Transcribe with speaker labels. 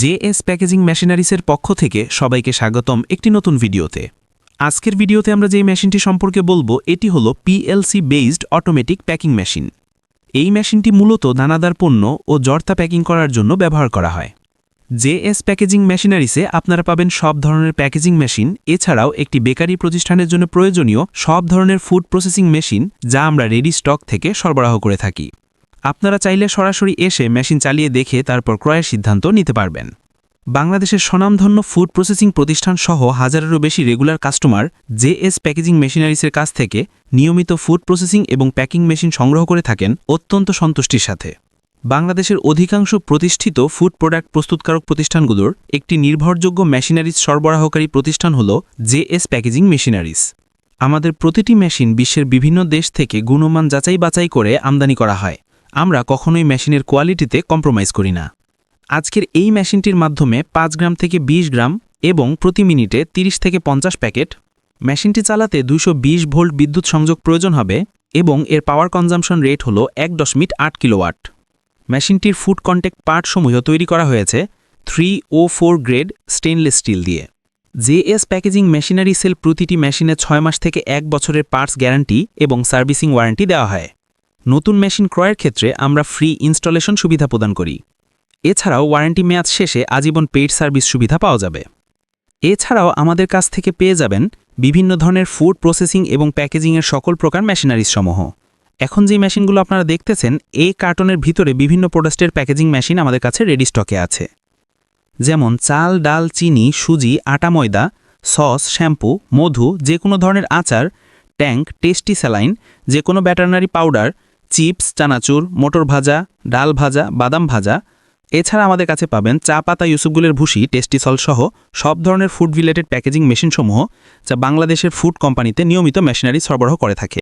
Speaker 1: JS packaging মেশিনারিসের পক্ষ থেকে সবাইকে স্বাগতম একটি নতুন ভিডিওতে। আজকের ভিডিওতে আমরা যে মেশিনটি সম্পর্কে বলব, এটি হলো PLC based automatic packing machine এই মেশিনটি মূলত দানাদার পণ্য ও জর্তা প্যাকিং করার জন্য ব্যবহার করা হয়। জেএস প্যাকেজিং মেশিনারিসে আপনারা পাবেন সব ধরনের প্যাকেজিং মেশিন, এছাড়াও একটি বেকারি প্রতিষ্ঠানের জন্য প্রয়োজনীয় সব ধরনের ফুড প্রসেসিং মেশিন যা আমরা রেডি স্টক থেকে সরবরাহ করে থাকি। আপনারা চাইলে সরাসরি এসে মেশিন চালিয়ে দেখে তারপর ক্রয়ের সিদ্ধান্ত নিতে পারবেন। বাংলাদেশের স্বনামধন্য ফুড প্রসেসিং প্রতিষ্ঠান সহ হাজারেরও বেশি রেগুলার কাস্টমার জেএস প্যাকেজিং মেশিনারিসের কাছ থেকে নিয়মিত ফুড প্রসেসিং এবং প্যাকিং মেশিন সংগ্রহ করে থাকেন অত্যন্ত সন্তুষ্টির সাথে। বাংলাদেশের অধিকাংশ প্রতিষ্ঠিত ফুড প্রোডাক্ট প্রস্তুতকারক প্রতিষ্ঠানগুলোর একটি নির্ভরযোগ্য মেশিনারিজ সরবরাহকারী প্রতিষ্ঠান হল জেএস প্যাকেজিং মেশিনারিজ আমাদের প্রতিটি মেশিন বিশ্বের বিভিন্ন দেশ থেকে গুণমান যাচাই বাছাই করে আমদানি করা হয়। আমরা কখনোই মেশিনের কোয়ালিটিতে কম্প্রোমাইজ করি না। আজকের এই মেশিনটির মাধ্যমে পাঁচ গ্রাম থেকে ২০ গ্রাম এবং প্রতি মিনিটে ৩০ থেকে পঞ্চাশ প্যাকেট, মেশিনটি চালাতে দুশো ভোল্ট বিদ্যুৎ সংযোগ প্রয়োজন হবে এবং এর পাওয়ার কনজামশন রেট হল এক দশমিক আট কিলোওয়াট মেশিনটির ফুড কন্ট্যাক্ট পার্টসমূহ তৈরি করা হয়েছে থ্রি ও ফোর গ্রেড স্টেনলেস স্টিল দিয়ে। জেএস প্যাকেজিং মেশিনারি সেল প্রতিটি মেশিনে ছয় মাস থেকে এক বছরের পার্টস গ্যারান্টি এবং সার্ভিসিং ওয়ারেন্টি দেওয়া হয়। নতুন মেশিন ক্রয়ের ক্ষেত্রে আমরা ফ্রি ইনস্টলেশন সুবিধা প্রদান করি। এছাড়াও ওয়ারেন্টি মেয়াদ শেষে আজীবন পেইড সার্ভিস সুবিধা পাওয়া যাবে। এছাড়াও আমাদের কাছ থেকে পেয়ে যাবেন বিভিন্ন ধরনের ফুড প্রসেসিং এবং প্যাকেজিংয়ের সকল প্রকার মেশিনারিজ সমূহ এখন যে মেশিনগুলো আপনারা দেখতেছেন, এই কার্টনের ভিতরে বিভিন্ন প্রোডাক্টের প্যাকেজিং মেশিন আমাদের কাছে রেডি স্টকে আছে। যেমন চাল, ডাল, চিনি, সুজি, আটা, ময়দা, সস, শ্যাম্পু, মধু যে কোনো ধরনের আচার, ট্যাঙ্ক, টেস্টি স্যালাইন যে কোনো ব্যাটারনারি পাউডার চিপস, চানাচুর, মোটর ভাজা, ডাল ভাজা, বাদাম ভাজা। এছাড়া আমাদের কাছে পাবেন চা পাতা ইউসুফগুলের ভুসি টেস্টিসল সহ সব ধরনের ফুড রিলেটেড প্যাকেজিং মেশিনসমূহ, যা বাংলাদেশের ফুড কোম্পানিতে নিয়মিত মেশিনারি সরবরাহ করে থাকে।